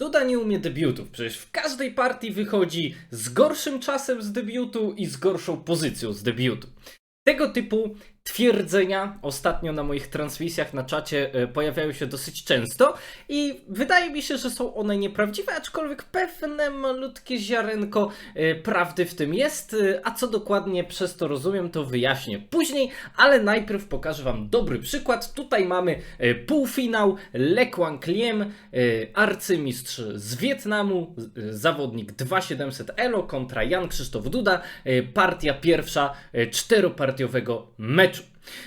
Duda nie umie debiutów, przecież w każdej partii wychodzi z gorszym czasem z debiutu i z gorszą pozycją z debiutu. Tego typu twierdzenia ostatnio na moich transmisjach na czacie e, pojawiają się dosyć często i wydaje mi się, że są one nieprawdziwe, aczkolwiek pewne malutkie ziarenko e, prawdy w tym jest, e, a co dokładnie przez to rozumiem, to wyjaśnię później, ale najpierw pokażę Wam dobry przykład. Tutaj mamy półfinał Le Quang Kliem, e, arcymistrz z Wietnamu, zawodnik 2700 Elo kontra Jan Krzysztof Duda, partia pierwsza czteropartiowego meczu.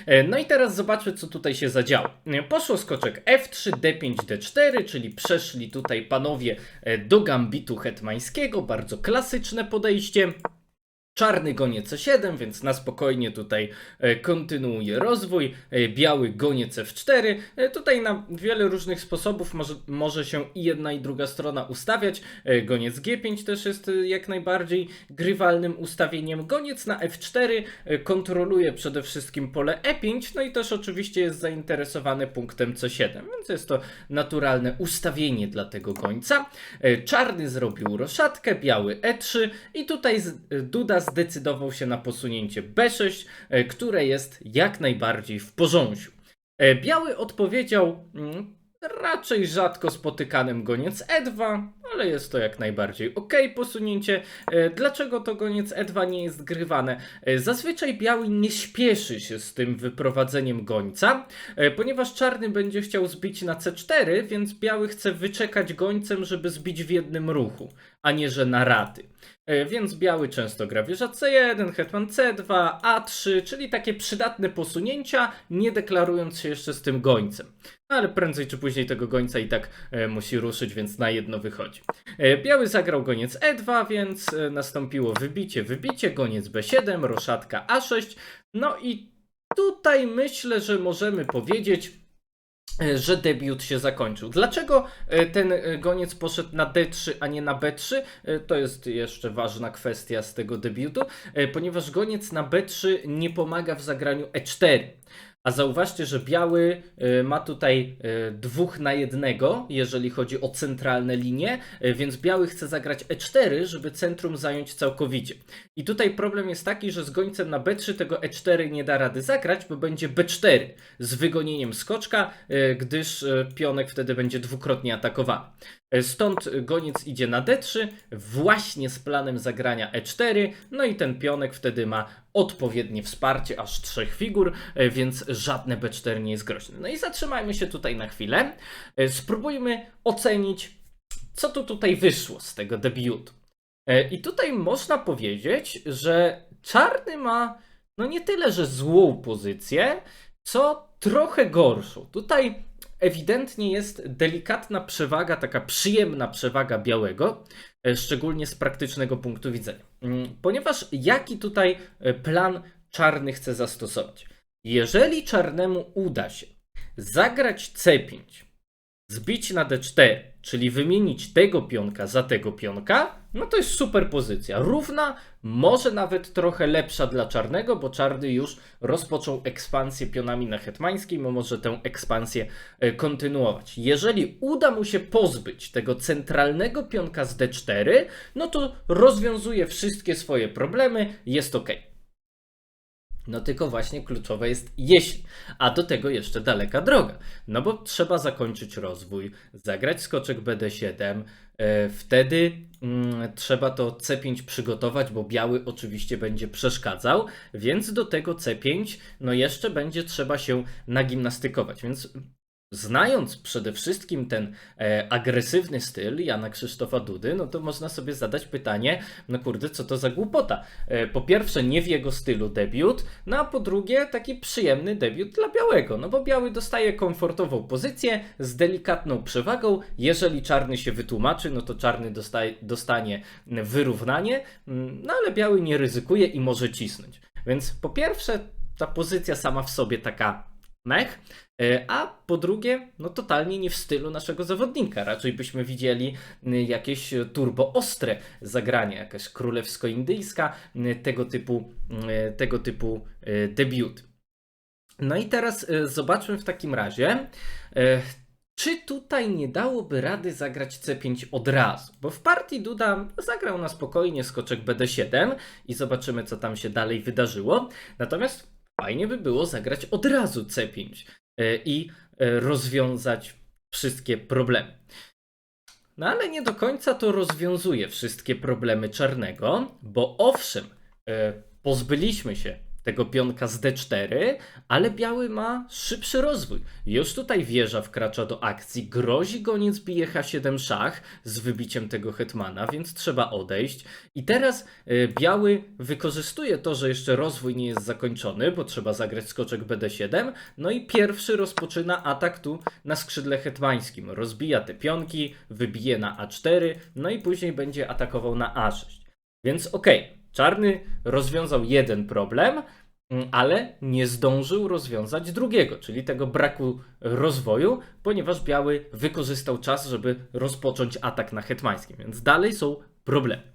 E, No i teraz zobaczmy, co tutaj się zadziało. E, Poszło skoczek F3, D5, D4, czyli przeszli tutaj panowie e, do gambitu hetmańskiego, bardzo klasyczne podejście. Czarny gonie C7, więc na spokojnie tutaj e, kontynuuje rozwój. E, Biały gonie C4. E, Tutaj na wiele różnych sposobów może, może się i jedna i druga strona ustawiać. Goniec G5 też jest jak najbardziej grywalnym ustawieniem. Goniec na F4 e, kontroluje przede wszystkim pole E5, no i też oczywiście jest zainteresowany punktem C7, więc jest to naturalne ustawienie dla tego gońca. Czarny zrobił roszadkę, biały E3 i tutaj Duda zdecydował się na posunięcie B6, e, które jest jak najbardziej w porządku. E, Biały odpowiedział mm, raczej rzadko spotykanym goniec E2, ale jest to jak najbardziej ok posunięcie. E, Dlaczego to goniec E2 nie jest grywane? Zazwyczaj biały nie śpieszy się z tym wyprowadzeniem gońca, ponieważ czarny będzie chciał zbić na C4, więc biały chce wyczekać gońcem, żeby zbić w jednym ruchu, a nie że na raty. E, Więc biały często gra wieża C1, hetman C2, A3, czyli takie przydatne posunięcia, nie deklarując się jeszcze z tym gońcem. No, Ale prędzej czy później tego gońca i tak e, musi ruszyć, więc na jedno wychodzi. E, Biały zagrał goniec E2, więc nastąpiło wybicie, wybicie, goniec B7, roszatka A6. No i tutaj myślę, że możemy powiedzieć, że debiut się zakończył. Dlaczego e, ten e, goniec poszedł na D3, a nie na B3? E, To jest jeszcze ważna kwestia z tego debiutu, e, ponieważ goniec na B3 nie pomaga w zagraniu E4. A zauważcie, że biały e, ma tutaj e, dwóch na jednego, jeżeli chodzi o centralne linie, e, więc biały chce zagrać E4, żeby centrum zająć całkowicie. I tutaj problem jest taki, że z gońcem na B3 tego E4 nie da rady zagrać, bo będzie B4 z wygonieniem skoczka, gdyż pionek wtedy będzie dwukrotnie atakowany. Stąd goniec idzie na D3, właśnie z planem zagrania E4, no i ten pionek wtedy ma odpowiednie wsparcie aż trzech figur, e, więc żadne B4 nie jest groźne. No i zatrzymajmy się tutaj na chwilę. E, Spróbujmy ocenić, co tu tutaj wyszło z tego debiutu. E, I tutaj można powiedzieć, że czarny ma no nie tyle, że złą pozycję, co trochę gorszą. Tutaj ewidentnie jest delikatna przewaga, taka przyjemna przewaga białego, szczególnie z praktycznego punktu widzenia. Mm, Ponieważ jaki tutaj e, plan czarny chce zastosować? Jeżeli czarnemu uda się zagrać C5, zbić na D4, czyli wymienić tego pionka za tego pionka, no to jest super pozycja. Równa, może nawet trochę lepsza dla czarnego, bo czarny już rozpoczął ekspansję pionami na hetmańskim, może tę ekspansję e, kontynuować. Jeżeli uda mu się pozbyć tego centralnego pionka z D4, no to rozwiązuje wszystkie swoje problemy, jest ok. No tylko właśnie kluczowe jest jeśli, a do tego jeszcze daleka droga. No bo trzeba zakończyć rozwój, zagrać skoczek BD7, e, wtedy mm, trzeba to C5 przygotować, bo biały oczywiście będzie przeszkadzał, więc do tego C5 no jeszcze będzie trzeba się nagimnastykować, więc Znając przede wszystkim ten e, agresywny styl Jana Krzysztofa Dudy, no to można sobie zadać pytanie, no kurde, co to za głupota? E, po pierwsze, nie w jego stylu debiut, no a po drugie, taki przyjemny debiut dla białego, no bo biały dostaje komfortową pozycję z delikatną przewagą. Jeżeli czarny się wytłumaczy, no to czarny dostaje, dostanie wyrównanie, mm, no ale biały nie ryzykuje i może cisnąć. Więc po pierwsze, ta pozycja sama w sobie taka mech, e, a po drugie, no totalnie nie w stylu naszego zawodnika. Raczej byśmy widzieli y, jakieś y, turbo ostre zagranie, jakaś królewsko-indyjska, y, tego typu, y, tego typu debiut. No i teraz y, zobaczmy w takim razie, Czy tutaj nie dałoby rady zagrać C5 od razu? Bo w partii Duda zagrał na spokojnie skoczek BD7 i zobaczymy, co tam się dalej wydarzyło. Natomiast fajnie by było zagrać od razu C5 e, i e, rozwiązać wszystkie problemy. No ale nie do końca to rozwiązuje wszystkie problemy czarnego, bo owszem, e, pozbyliśmy się tego pionka z D4, ale biały ma szybszy rozwój. Już tutaj wieża wkracza do akcji, grozi goniec bije H7 szach z wybiciem tego hetmana, więc trzeba odejść. I teraz e, biały wykorzystuje to, że jeszcze rozwój nie jest zakończony, bo trzeba zagrać skoczek BD7, no i pierwszy rozpoczyna atak tu na skrzydle hetmańskim. Rozbija te pionki, wybije na A4, no i później będzie atakował na A6. Więc okej, czarny rozwiązał jeden problem, mm, ale nie zdążył rozwiązać drugiego, czyli tego braku rozwoju, ponieważ biały wykorzystał czas, żeby rozpocząć atak na hetmańskim, więc dalej są problemy.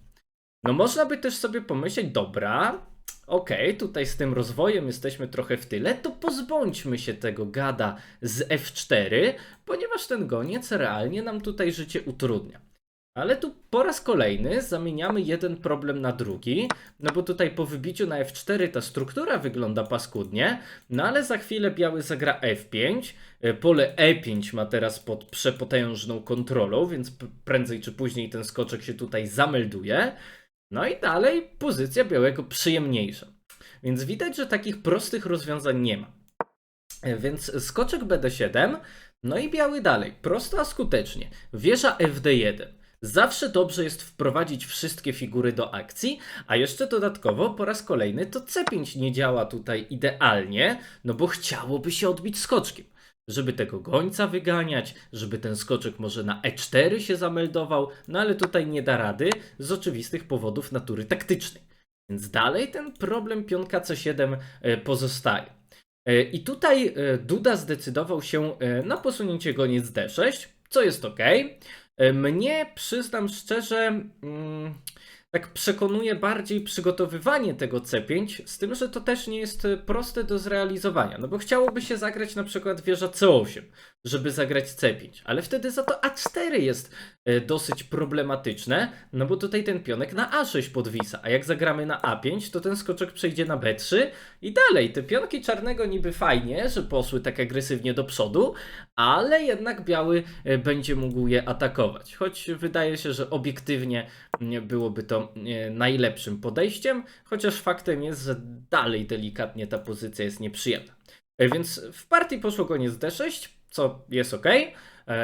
No można by też sobie pomyśleć, dobra, okej, tutaj z tym rozwojem jesteśmy trochę w tyle, to pozbądźmy się tego gada z F4, ponieważ ten goniec realnie nam tutaj życie utrudnia. Ale tu po raz kolejny zamieniamy jeden problem na drugi, no bo tutaj po wybiciu na F4 ta struktura wygląda paskudnie, no ale za chwilę biały zagra F5, e, pole E5 ma teraz pod przepotężną kontrolą, więc prędzej czy później ten skoczek się tutaj zamelduje. No i dalej pozycja białego przyjemniejsza. Więc widać, że takich prostych rozwiązań nie ma. E, Więc skoczek BD7, no i biały dalej, prosto a skutecznie. Wieża FD1. Zawsze dobrze jest wprowadzić wszystkie figury do akcji, a jeszcze dodatkowo po raz kolejny to C5 nie działa tutaj idealnie, no bo chciałoby się odbić skoczkiem. Żeby tego gońca wyganiać, żeby ten skoczek może na E4 się zameldował, no ale tutaj nie da rady z oczywistych powodów natury taktycznej. Więc dalej ten problem pionka C7 e, pozostaje. E, I tutaj e, Duda zdecydował się na posunięcie goniec D6, co jest ok. Mnie, przyznam szczerze, mm, tak przekonuje bardziej przygotowywanie tego C5, z tym, że to też nie jest e, proste do zrealizowania. No bo chciałoby się zagrać na przykład wieża C8, żeby zagrać C5, ale wtedy za to A4 jest e, dosyć problematyczne, no bo tutaj ten pionek na A6 podwisa, a jak zagramy na A5, to ten skoczek przejdzie na B3 i dalej. Te pionki czarnego niby fajnie, że poszły tak agresywnie do przodu, ale jednak biały e, będzie mógł je atakować. Choć wydaje się, że obiektywnie nie byłoby to e, najlepszym podejściem, chociaż faktem jest, że dalej delikatnie ta pozycja jest nieprzyjemna. E, Więc w partii poszło koniec D6, co jest ok,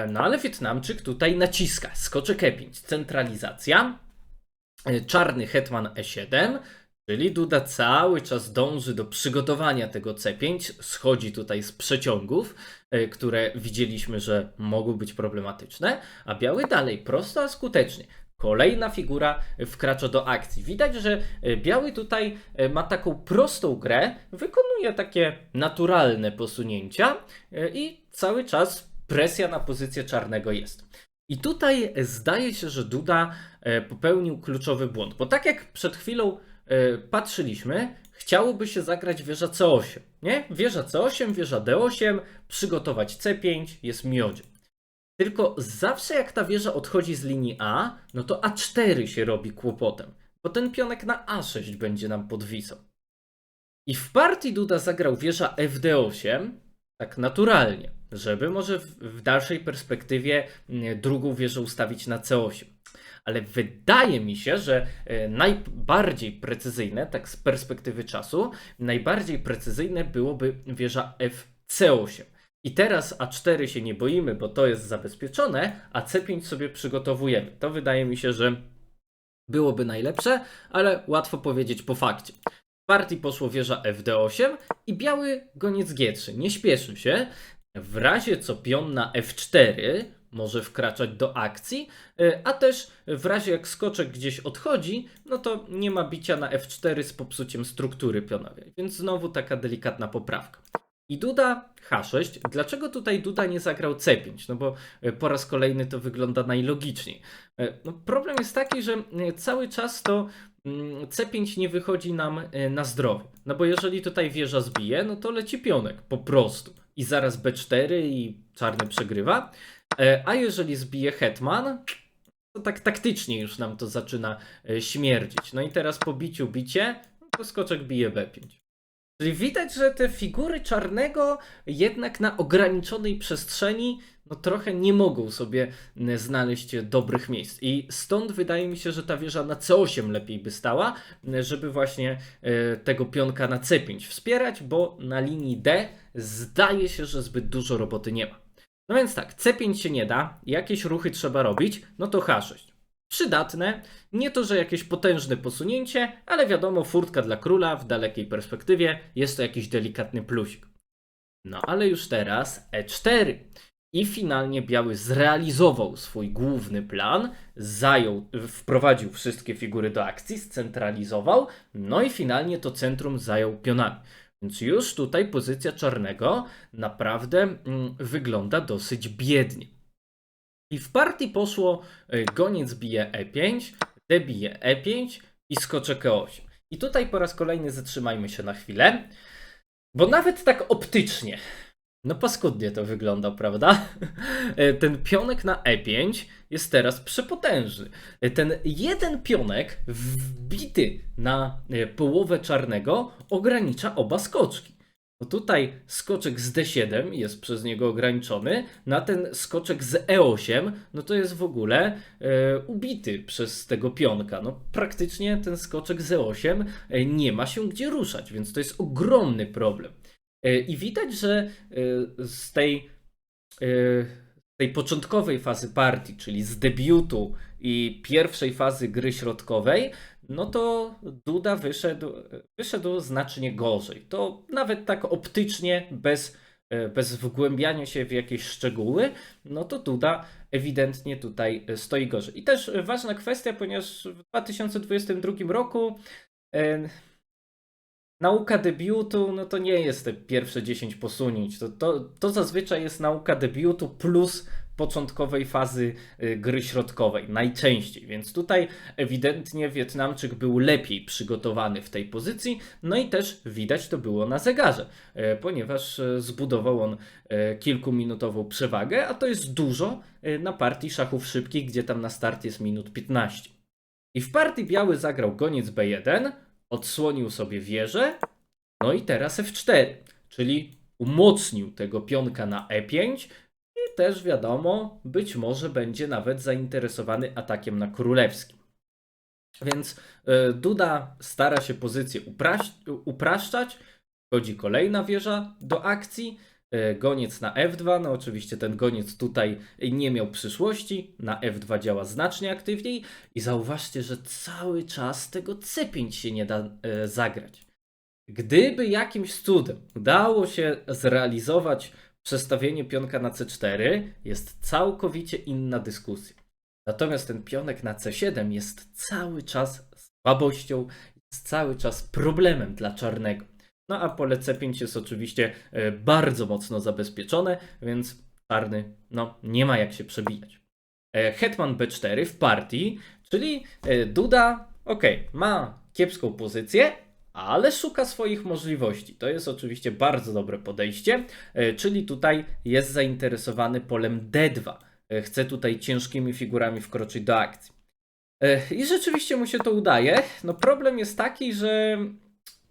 no ale Wietnamczyk tutaj naciska. Skoczek E5, centralizacja, E, czarny hetman E7, czyli Duda cały czas dąży do przygotowania tego C5, schodzi tutaj z przeciągów, e, które widzieliśmy, że mogą być problematyczne, a biały dalej prosto, a skutecznie. Kolejna figura wkracza do akcji. Widać, że e, biały tutaj e, ma taką prostą grę, wykonuje takie naturalne posunięcia e, i cały czas presja na pozycję czarnego jest. I tutaj zdaje się, że Duda popełnił kluczowy błąd, bo tak jak przed chwilą patrzyliśmy, chciałoby się zagrać wieża C8, nie? Wieża C8, wieża D8, przygotować C5, jest miodzie. Tylko zawsze jak ta wieża odchodzi z linii A, no to A4 się robi kłopotem, bo ten pionek na A6 będzie nam podwisał. I w partii Duda zagrał wieża FD8, tak naturalnie, żeby może w, w dalszej perspektywie mm, drugą wieżę ustawić na C8. Ale wydaje mi się, że e, najbardziej precyzyjne, tak z perspektywy czasu, najbardziej precyzyjne byłoby wieża FC8. I teraz A4 się nie boimy, bo to jest zabezpieczone, a C5 sobie przygotowujemy. To wydaje mi się, że byłoby najlepsze, ale łatwo powiedzieć po fakcie. W partii poszło wieża FD8 i biały goniec G3. Nie śpieszy się. W razie co pion na F4 może wkraczać do akcji, y, a też w razie jak skoczek gdzieś odchodzi, no to nie ma bicia na F4 z popsuciem struktury pionowej. Więc znowu taka delikatna poprawka. I Duda H6. Dlaczego tutaj Duda nie zagrał C5? No bo e, po raz kolejny to wygląda najlogiczniej. E, No problem jest taki, że e, cały czas to mm, C5 nie wychodzi nam na zdrowie. No bo jeżeli tutaj wieża zbije, no to leci pionek po prostu. i zaraz B4 i czarny przegrywa. A jeżeli zbije hetman, to tak taktycznie już nam to zaczyna śmierdzić. No i teraz po biciu bicie, no to skoczek bije B5. Czyli widać, że te figury czarnego jednak na ograniczonej przestrzeni no trochę nie mogą sobie znaleźć dobrych miejsc. I stąd wydaje mi się, że ta wieża na C8 lepiej by stała, żeby właśnie e, tego pionka na C5 wspierać, bo na linii D zdaje się, że zbyt dużo roboty nie ma. No więc tak, C5 się nie da, jakieś ruchy trzeba robić, no to H6. Przydatne, nie to, że jakieś potężne posunięcie, ale wiadomo, furtka dla króla w dalekiej perspektywie jest to jakiś delikatny plusik. No ale już teraz E4. I finalnie biały zrealizował swój główny plan, zajął, wprowadził wszystkie figury do akcji, scentralizował, no i finalnie to centrum zajął pionami. Więc już tutaj pozycja czarnego naprawdę mm, wygląda dosyć biednie. I w partii poszło y, goniec bije E5, D bije E5 i skoczek E8. I tutaj po raz kolejny zatrzymajmy się na chwilę, bo nawet tak optycznie, no paskudnie to wygląda, prawda? E, Ten pionek na E5 jest teraz przepotężny. E, Ten jeden pionek wbity na e, połowę czarnego ogranicza oba skoczki. No tutaj skoczek z D7 jest przez niego ograniczony, na ten skoczek z E8, no to jest w ogóle e, ubity przez tego pionka. No praktycznie ten skoczek z E8 e, nie ma się gdzie ruszać, więc to jest ogromny problem. E, I widać, że e, z tej, e, tej początkowej fazy partii, czyli z debiutu i pierwszej fazy gry środkowej, no to Duda wyszedł, wyszedł znacznie gorzej. To nawet tak optycznie, bez, e, bez wgłębiania się w jakieś szczegóły, no to Duda ewidentnie tutaj stoi gorzej. I też ważna kwestia, ponieważ w 2022 roku e, nauka debiutu, no to nie jest te pierwsze 10 posunięć. To, to, to zazwyczaj jest nauka debiutu plus początkowej fazy y, gry środkowej, najczęściej. Więc tutaj ewidentnie Wietnamczyk był lepiej przygotowany w tej pozycji, no i też widać to było na zegarze, e, ponieważ e, zbudował on kilkuminutową przewagę, a to jest dużo na partii szachów szybkich, gdzie tam na start jest minut 15. I w partii biały zagrał goniec B1, odsłonił sobie wieżę, no i teraz F4, czyli umocnił tego pionka na E5 też wiadomo, być może będzie nawet zainteresowany atakiem na królewskim. Więc e, Duda stara się pozycję upraszczać. Wchodzi kolejna wieża do akcji. E, Goniec na F2. No oczywiście ten goniec tutaj nie miał przyszłości. Na F2 działa znacznie aktywniej. I zauważcie, że cały czas tego C5 się nie da e, zagrać. Gdyby jakimś cudem udało się zrealizować przestawienie pionka na C4, jest całkowicie inna dyskusja. Natomiast ten pionek na C7 jest cały czas słabością, jest cały czas problemem dla czarnego. No a pole C5 jest oczywiście e, bardzo mocno zabezpieczone, więc czarny no, nie ma jak się przebijać. E, Hetman B4 w partii, czyli e, Duda, ok, ma kiepską pozycję, ale szuka swoich możliwości. To jest oczywiście bardzo dobre podejście, e, czyli tutaj jest zainteresowany polem D2. E, Chce tutaj ciężkimi figurami wkroczyć do akcji. E, I rzeczywiście mu się to udaje. No problem jest taki, że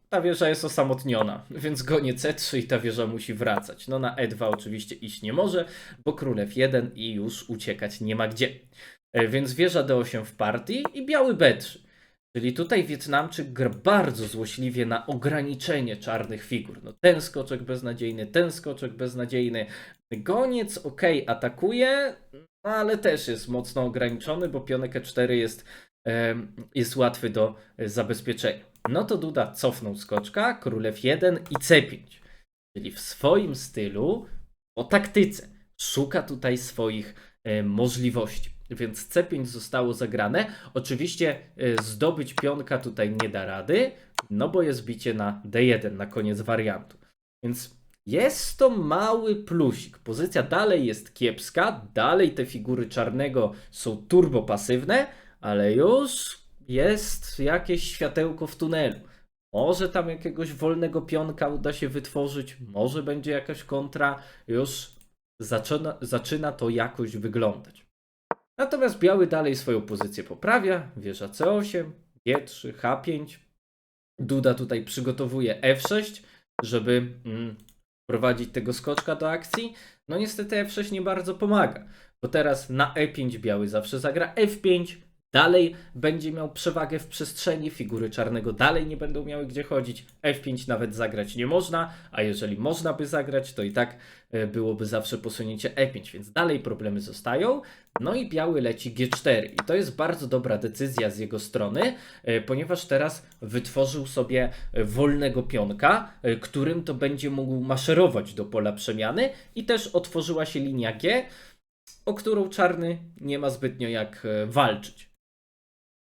ta wieża jest osamotniona, więc gonie C3 i ta wieża musi wracać. No na E2 oczywiście iść nie może, bo królew 1 i już uciekać nie ma gdzie. Więc wieża D8 w partii i biały B3. Czyli tutaj Wietnamczyk gra bardzo złośliwie na ograniczenie czarnych figur. No ten skoczek beznadziejny, ten skoczek beznadziejny. Goniec ok, atakuje, no ale też jest mocno ograniczony, bo pionek E4 jest, jest łatwy do e, zabezpieczenia. No to Duda cofnął skoczka, królew 1 i C5. Czyli w swoim stylu, o taktyce, szuka tutaj swoich e, możliwości. Więc C5 zostało zagrane. Oczywiście e, zdobyć pionka tutaj nie da rady, no bo jest bicie na D1 na koniec wariantu. Więc jest to mały plusik. Pozycja dalej jest kiepska, dalej te figury czarnego są turbo pasywne, ale już jest jakieś światełko w tunelu. Może tam jakiegoś wolnego pionka uda się wytworzyć, może będzie jakaś kontra, już zaczyna, zaczyna to jakoś wyglądać. Natomiast biały dalej swoją pozycję poprawia, wieża C8, G3, H5. Duda tutaj przygotowuje F6, żeby mm, tego skoczka do akcji. No niestety F6 nie bardzo pomaga, bo teraz na E5 biały zawsze zagra F5, dalej będzie miał przewagę w przestrzeni, figury czarnego dalej nie będą miały gdzie chodzić, F5 nawet zagrać nie można, a jeżeli można by zagrać, to i tak e, byłoby zawsze posunięcie E5, więc dalej problemy zostają. No i biały leci G4 i to jest bardzo dobra decyzja z jego strony, e, ponieważ teraz wytworzył sobie e, wolnego pionka, którym to będzie mógł maszerować do pola przemiany i też otworzyła się linia G, o którą czarny nie ma zbytnio jak walczyć.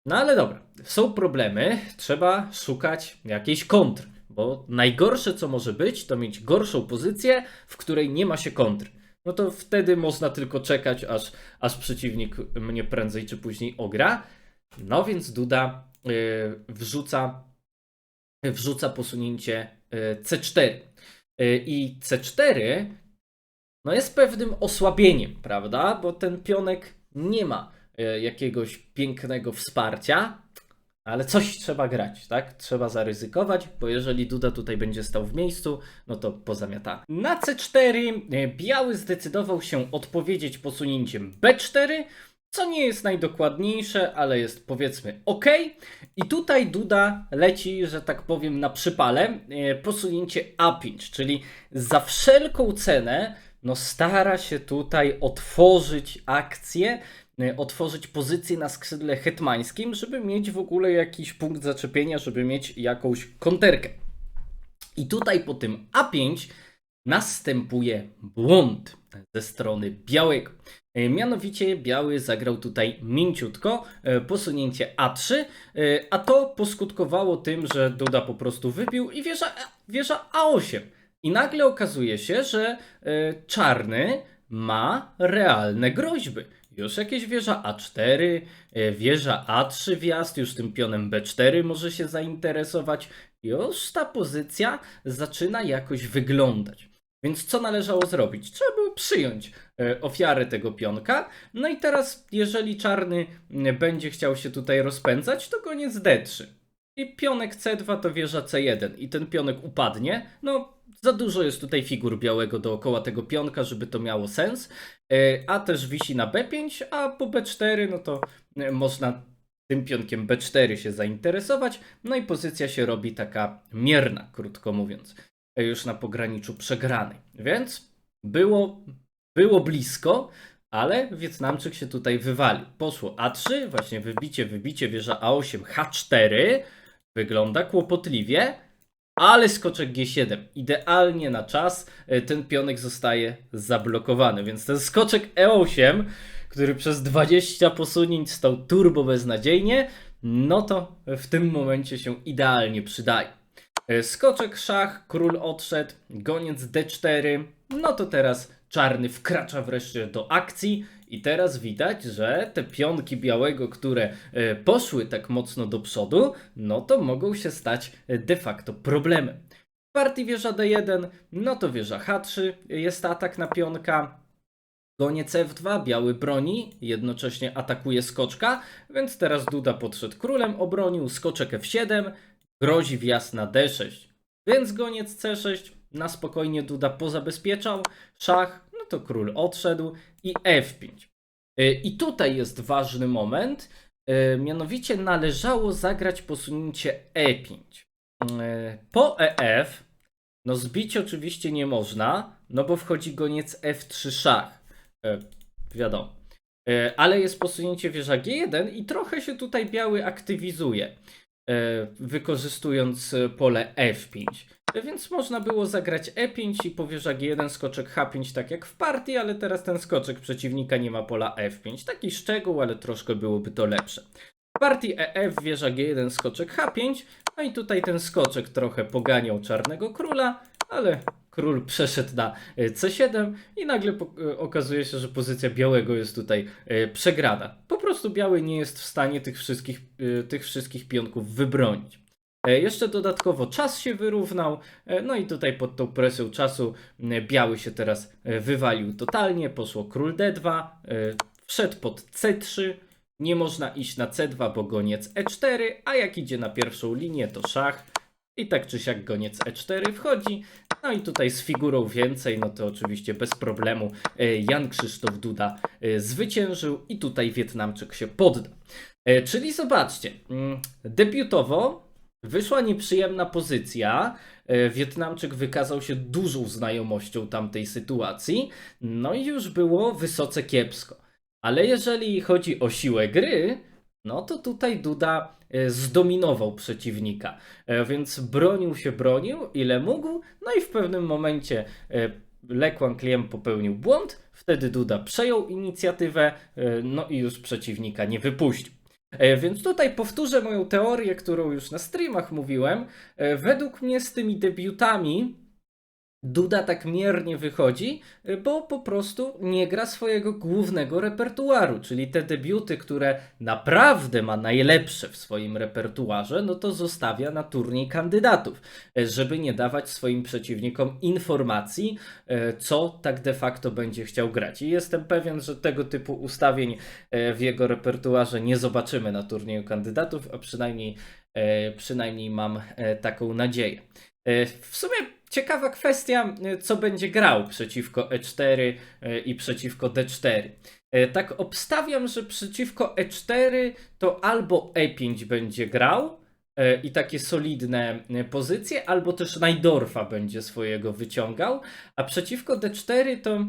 No ale dobra, są problemy, trzeba szukać jakiejś kontr, bo najgorsze co może być, to mieć gorszą pozycję, w której nie ma się kontr. No to wtedy można tylko czekać, aż, aż przeciwnik mnie prędzej czy później ogra. No więc Duda yy, wrzuca, wrzuca posunięcie yy, C4. Yy, I C4 no jest pewnym osłabieniem, prawda? Bo ten pionek nie ma jakiegoś pięknego wsparcia, ale coś trzeba grać, tak? Trzeba zaryzykować, bo jeżeli Duda tutaj będzie stał w miejscu, no to pozamiata. Na C4 e, biały zdecydował się odpowiedzieć posunięciem B4, co nie jest najdokładniejsze, ale jest powiedzmy ok. I tutaj Duda leci, że tak powiem, na przypale e, posunięcie A5, czyli za wszelką cenę no stara się tutaj otworzyć akcję, otworzyć pozycję na skrzydle hetmańskim, żeby mieć w ogóle jakiś punkt zaczepienia, żeby mieć jakąś konterkę. I tutaj po tym A5 następuje błąd ze strony białego. Y, Mianowicie biały zagrał tutaj mięciutko y, posunięcie A3, y, a to poskutkowało tym, że Duda po prostu wybił i wieża, wieża A8. I nagle okazuje się, że czarny ma realne groźby. Już jakieś wieża A4, y, wieża A3 wjazd, już tym pionem B4 może się zainteresować. Już ta pozycja zaczyna jakoś wyglądać. Więc co należało zrobić? Trzeba było przyjąć e, ofiarę tego pionka. No i teraz, jeżeli czarny m, będzie chciał się tutaj rozpędzać, to koniec D3. I pionek C2 to wieża C1 i ten pionek upadnie. No, za dużo jest tutaj figur białego dookoła tego pionka, żeby to miało sens. E, A też wisi na B5, a po B4 no to e, można tym pionkiem B4 się zainteresować. No i pozycja się robi taka mierna, krótko mówiąc. E, Już na pograniczu przegranej. Więc było, było blisko, ale Wietnamczyk się tutaj wywalił. Poszło A3, właśnie wybicie, wybicie, wieża A8, H4. Wygląda kłopotliwie, ale skoczek G7. Idealnie na czas e, ten pionek zostaje zablokowany, więc ten skoczek E8, który przez 20 posunięć stał turbo beznadziejnie, no to w tym momencie się idealnie przydaje. E, Skoczek szach, król odszedł, goniec D4. No to teraz czarny wkracza wreszcie do akcji i teraz widać, że te pionki białego, które e, poszły tak mocno do przodu, no to mogą się stać e, de facto problemem. W partii wieża D1, no to wieża H3, jest atak na pionka. Goniec F2, biały broni, jednocześnie atakuje skoczka, więc teraz Duda podszedł królem, obronił skoczek F7, grozi wjazd na D6. Więc goniec C6 na spokojnie Duda pozabezpieczał. Szach, no to król odszedł i F5. Y, I tutaj jest ważny moment, y, mianowicie należało zagrać posunięcie E5. Y, Po EF, no zbić oczywiście nie można, no bo wchodzi goniec F3 szach. Wiadomo. Ale jest posunięcie wieża G1 i trochę się tutaj biały aktywizuje wykorzystując pole F5. Więc można było zagrać E5 i po wieża G1 skoczek H5 tak jak w partii, ale teraz ten skoczek przeciwnika nie ma pola F5. Taki szczegół, ale troszkę byłoby to lepsze. W partii EF wieża G1 skoczek H5, no i tutaj ten skoczek trochę poganiał czarnego króla, ale król przeszedł na e, C7 i nagle e, okazuje się, że pozycja białego jest tutaj e, przegrana. Po prostu biały nie jest w stanie tych wszystkich, tych wszystkich pionków wybronić. E, Jeszcze dodatkowo czas się wyrównał, e, no i tutaj pod tą presją czasu biały się teraz e, wywalił totalnie, poszło król D2, e, wszedł pod C3, nie można iść na C2, bo goniec E4, a jak idzie na pierwszą linię to szach. I tak czy siak goniec E4 wchodzi, no i tutaj z figurą więcej, no to oczywiście bez problemu Jan Krzysztof Duda zwyciężył i tutaj Wietnamczyk się podda. Czyli zobaczcie, debiutowo wyszła nieprzyjemna pozycja. E, Wietnamczyk wykazał się dużą znajomością tamtej sytuacji, no i już było wysoce kiepsko. Ale jeżeli chodzi o siłę gry, no to tutaj Duda e, zdominował przeciwnika, E, więc bronił się, bronił ile mógł, no i w pewnym momencie Le Quan Kliem popełnił błąd, wtedy Duda przejął inicjatywę, no i już przeciwnika nie wypuścił. E, Więc tutaj powtórzę moją teorię, którą już na streamach mówiłem. E, Według mnie z tymi debiutami Duda tak miernie wychodzi, e, bo po prostu nie gra swojego głównego repertuaru, czyli te debiuty, które naprawdę ma najlepsze w swoim repertuarze, no to zostawia na turniej kandydatów, e, żeby nie dawać swoim przeciwnikom informacji, e, co tak de facto będzie chciał grać. I jestem pewien, że tego typu ustawień w jego repertuarze nie zobaczymy na turnieju kandydatów, a przynajmniej, przynajmniej mam taką nadzieję. W sumie ciekawa kwestia, e, co będzie grał przeciwko E4 e, i przeciwko D4. E, Tak obstawiam, że przeciwko E4 to albo E5 będzie grał i takie solidne pozycje, albo też Najdorfa będzie swojego wyciągał, a przeciwko D4 to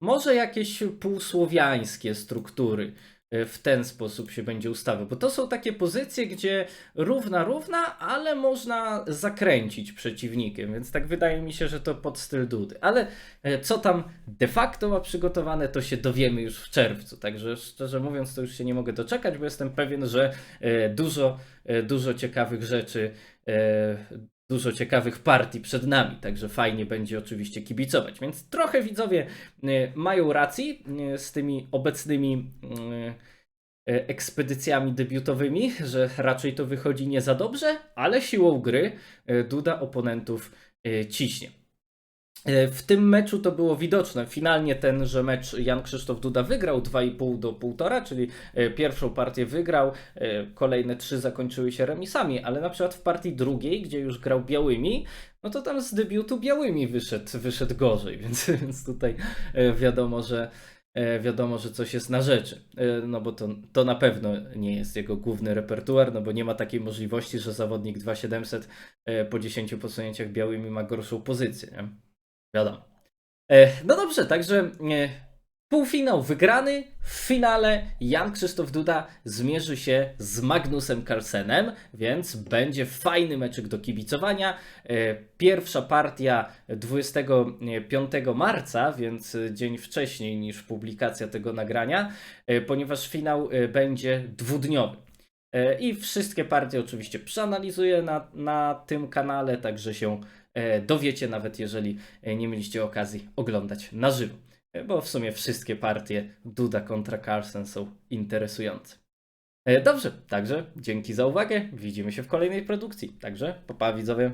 może jakieś półsłowiańskie struktury w ten sposób się będzie ustawiał, bo to są takie pozycje, gdzie równa, równa, ale można zakręcić przeciwnikiem, więc tak wydaje mi się, że to pod styl Dudy. Ale e, co tam de facto ma przygotowane, to się dowiemy już w czerwcu, także szczerze mówiąc to już się nie mogę doczekać, bo jestem pewien, że e, dużo, dużo ciekawych rzeczy dużo ciekawych partii przed nami, także fajnie będzie oczywiście kibicować. Więc trochę widzowie e, mają racji e, z tymi obecnymi e, ekspedycjami debiutowymi, że raczej to wychodzi nie za dobrze, ale siłą gry Duda oponentów ciśnie. E, W tym meczu to było widoczne. Finalnie tenże mecz Jan Krzysztof Duda wygrał 2,5 do 1,5, czyli e, pierwszą partię wygrał, e, kolejne trzy zakończyły się remisami, ale na przykład w partii drugiej, gdzie już grał białymi, no to tam z debiutu białymi wyszedł, wyszedł gorzej, więc, więc tutaj wiadomo, że wiadomo, że coś jest na rzeczy. No bo to, to na pewno nie jest jego główny repertuar, no bo nie ma takiej możliwości, że zawodnik 2700 e, po 10 posunięciach białymi ma gorszą pozycję, nie? Wiadomo. E, No dobrze, także e, półfinał wygrany. W finale Jan Krzysztof Duda zmierzy się z Magnusem Carlsenem, więc będzie fajny meczyk do kibicowania. E, Pierwsza partia 25 marca, więc dzień wcześniej niż publikacja tego nagrania, ponieważ finał będzie dwudniowy. I wszystkie partie oczywiście przeanalizuję na, na tym kanale, także się dowiecie, nawet jeżeli e, nie mieliście okazji oglądać na żywo. E, Bo w sumie wszystkie partie Duda kontra Carlsen są interesujące. E, Dobrze, także dzięki za uwagę. Widzimy się w kolejnej produkcji. Także, popa widzowie.